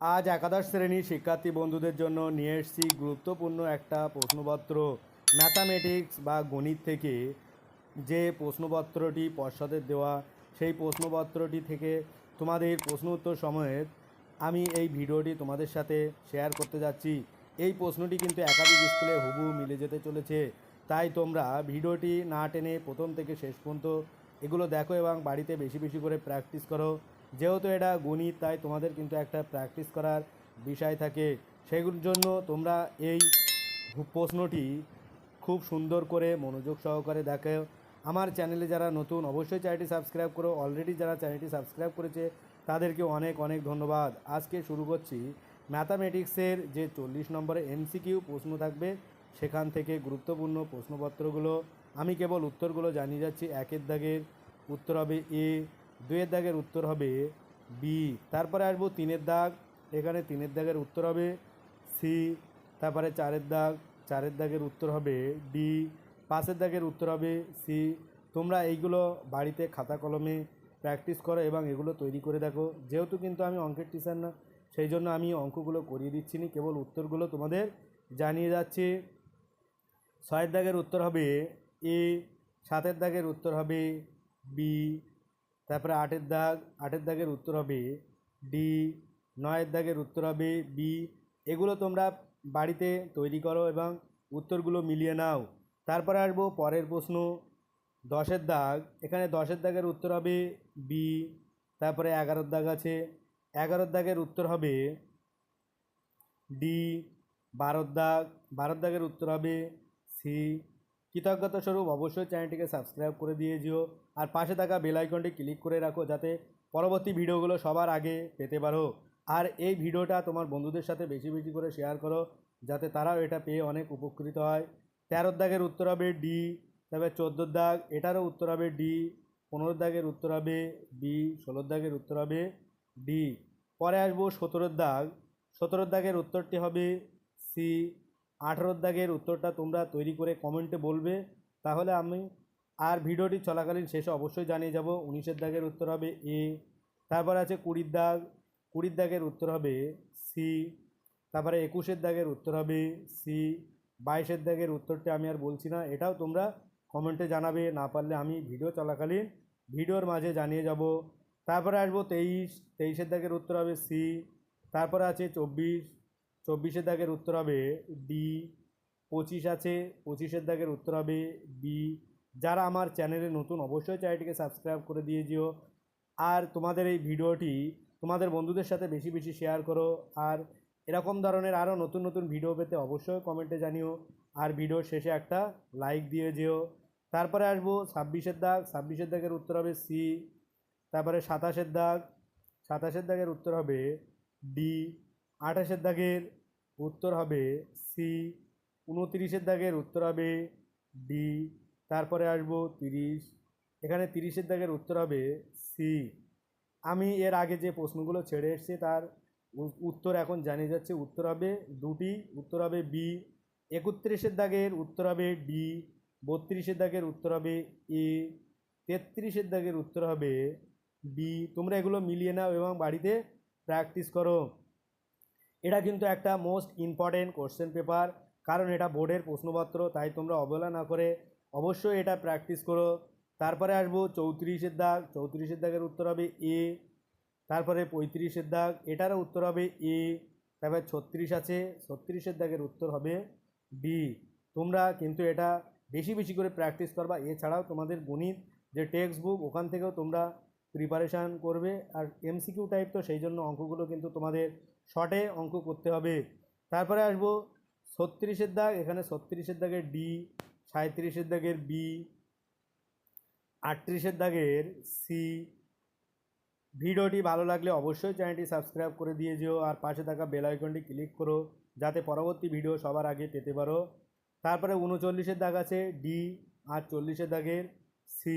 আজ একাদশ শ্রেণির শিক্ষার্থী বন্ধুদের জন্য নিয়ে এসেছি গুরুত্বপূর্ণ একটা প্রশ্নপত্র। ম্যাথামেটিক্স বা গণিত থেকে যে প্রশ্নপত্রটি পর্ষদের দেওয়া, সেই প্রশ্নপত্রটি থেকে তোমাদের প্রশ্ন উত্তর সময়েত আমি এই ভিডিওটি তোমাদের সাথে শেয়ার করতে যাচ্ছি। এই প্রশ্নটি কিন্তু একাধিক স্কুলে হুবু মিলে যেতে চলেছে। তাই তোমরা ভিডিওটি না টেনে প্রথম থেকে শেষ পর্যন্ত এগুলো দেখো এবং বাড়িতে বেশি বেশি করে প্র্যাকটিস করো। যেহেতু এটা গণিত, তাই তোমাদের কিন্তু একটা প্র্যাকটিস করার বিষয় থাকে। সেগুলোর জন্য তোমরা এই প্রশ্নটি খুব সুন্দর করে মনোযোগ সহকারে দেখো। আমার চ্যানেলে যারা নতুন, অবশ্যই চ্যানেলটি সাবস্ক্রাইব করো। অলরেডি যারা চ্যানেলটি সাবস্ক্রাইব করেছে, তাদেরকে অনেক অনেক ধন্যবাদ। আজকে শুরু করছি ম্যাথামেটিক্সের যে চল্লিশ নম্বরে এমসিকিউ প্রশ্ন থাকবে, সেখান থেকে গুরুত্বপূর্ণ প্রশ্নপত্রগুলো। আমি কেবল উত্তরগুলো জানিয়ে যাচ্ছি। একের দাগের উত্তর হবে এ দুয়ের দাগের উত্তর হবে বি তারপরে আসব তিনের দাগ, এখানে তিনের দাগের উত্তর হবে সি তারপরে চারের দাগ, চারের দাগের উত্তর হবে ডি পাঁচের দাগের উত্তর হবে সি তোমরা এইগুলো বাড়িতে খাতা কলমে প্র্যাকটিস করো এবং এগুলো তৈরি করে দেখো। যেহেতু কিন্তু আমি অঙ্কের টিচার না, সেই জন্য আমি অঙ্কগুলো করিয়ে দিচ্ছি না, কেবল উত্তরগুলো তোমাদের জানিয়ে যাচ্ছি। ছয়ের দাগের উত্তর হবে এ সাতের দাগের উত্তর হবে বি তারপরে আটের দাগ, আটের দাগের উত্তর হবে ডি নয়ের দাগের উত্তর হবে বি এগুলো তোমরা বাড়িতে তৈরি করো এবং উত্তরগুলো মিলিয়ে নাও। তারপরে আসব পরের প্রশ্ন, দশের দাগ, এখানে দশের দাগের উত্তর হবে বি তারপরে এগারোর দাগ আছে। এগারোর দাগের উত্তর হবে ডি বারোর দাগ, বারোর দাগের উত্তর হবে সি কৃতজ্ঞতা স্বরূপ অবশ্যই চ্যানেলটিকে সাবস্ক্রাইব করে দিয়ে যেও। আর পাশে থাকা বেল আইকনটি ক্লিক করে রাখো যাতে পরবর্তী ভিডিওগুলো সবার আগে পেতে পারো। আর এই ভিডিওটা তোমার বন্ধুদের সাথে বেশি বেশি করে শেয়ার করো, যাতে তারাও এটা পেয়ে অনেক উপকৃত হয়। তেরোর দাগের উত্তর হবে ডি, তারপরে চোদ্দোর দাগ, এটারও উত্তর হবে ডি পনেরোর দাগের উত্তর হবে বি ষোলোর দাগের উত্তর হবে ডি। পরে আসব সতেরোর দাগ সতেরোর দাগের উত্তরটি হবে সি আঠেরোর দাগের উত্তরটা তোমরা তৈরি করে কমেন্টে বলবে। তাহলে আমি আর ভিডিওটি চলাকালীন শেষে অবশ্যই জানিয়ে যাব, উনিশের দাগের উত্তর হবে এ, তারপর আছে কুড়ির দাগ, কুড়ির দাগের উত্তর হবে সি, তারপরে একুশের দাগের উত্তর হবে সি, বাইশের দাগের উত্তরটা আমি আর বলছি না, এটাও তোমরা কমেন্টে জানাবে, না পারলে আমি ভিডিও চলাকালীন ভিডিওর মাঝে জানিয়ে যাব। তারপরে আসব তেইশ, তেইশের দাগের উত্তর হবে সি, তারপরে আছে চব্বিশ চব্বিশের দাগের উত্তর হবে ডি পঁচিশ আছে, পঁচিশের দাগের উত্তর হবে বি যারা আমার চ্যানেলে নতুন, অবশ্যই চ্যানেলটিকে সাবস্ক্রাইব করে দিয়ে যেও। আর তোমাদের এই ভিডিওটি তোমাদের বন্ধুদের সাথে বেশি বেশি শেয়ার করো। আর এরকম ধরনের আরও নতুন নতুন ভিডিও পেতে অবশ্যই কমেন্টে জানিও। আর ভিডিওর শেষে একটা লাইক দিয়ে যেও। তারপরে আসব ছাব্বিশের দাগ। ছাব্বিশের দাগের উত্তর হবে সি তারপরে সাতাশের দাগ। সাতাশের দাগের উত্তর হবে ডি আঠাশের দাগের উত্তর হবে সি উনতিরিশের দাগের উত্তর হবে ডি তারপরে আসব তিরিশ। এখানে তিরিশের দাগের উত্তর হবে সি আমি এর আগে যে প্রশ্নগুলো ছেড়ে এসেছি, তার উত্তর এখন জানিয়ে যাচ্ছে। উত্তর হবে দুটি, উত্তর হবে বি একত্রিশের দাগের উত্তর হবে ডি বত্রিশের দাগের উত্তর হবে এ তেত্রিশের দাগের উত্তর হবে বি তোমরা এগুলো মিলিয়ে নাও এবং বাড়িতে প্র্যাকটিস করো। এটা কিন্তু একটা মোস্ট ইম্পর্টেন্ট কোশ্চেন পেপার কারণ এটা বোর্ডের প্রশ্নপত্র, তাই তোমরা অবহেলা না করে অবশ্যই এটা প্র্যাকটিস করো। তারপরে আসব চৌত্রিশের দাগ, চৌত্রিশের দাগের উত্তর হবে এ তারপরে পঁয়ত্রিশের দাগ, এটারও উত্তর হবে এ তারপরে ছত্রিশ আছে, ছত্রিশের দাগের উত্তর হবে ডি তোমরা কিন্তু এটা বেশি বেশি করে প্র্যাকটিস করবা, এছাড়াও তোমাদের গণিত যে টেক্সট বুক ওখান থেকেও তোমরা প্রিপারেশান করবে আর এমসিকিউ টাইপ তো সেই জন্য অঙ্কগুলো কিন্তু তোমাদের শর্টে অঙ্ক করতে হবে। তারপরে আসব ছত্রিশের দাগ, এখানে ছত্রিশের দাগের ডি সাঁত্রিশের দাগের বি আটত্রিশের দাগের সি ভিডিওটি ভালো লাগলে অবশ্যই চ্যানেলটি সাবস্ক্রাইব করে দিয়ে যেও আর পাশে থাকা বেল আইকনটি ক্লিক করো যাতে পরবর্তী ভিডিও সবার আগে পেতে পারো। তারপরে উনচল্লিশের দাগ আছে ডি আর চল্লিশের দাগের সি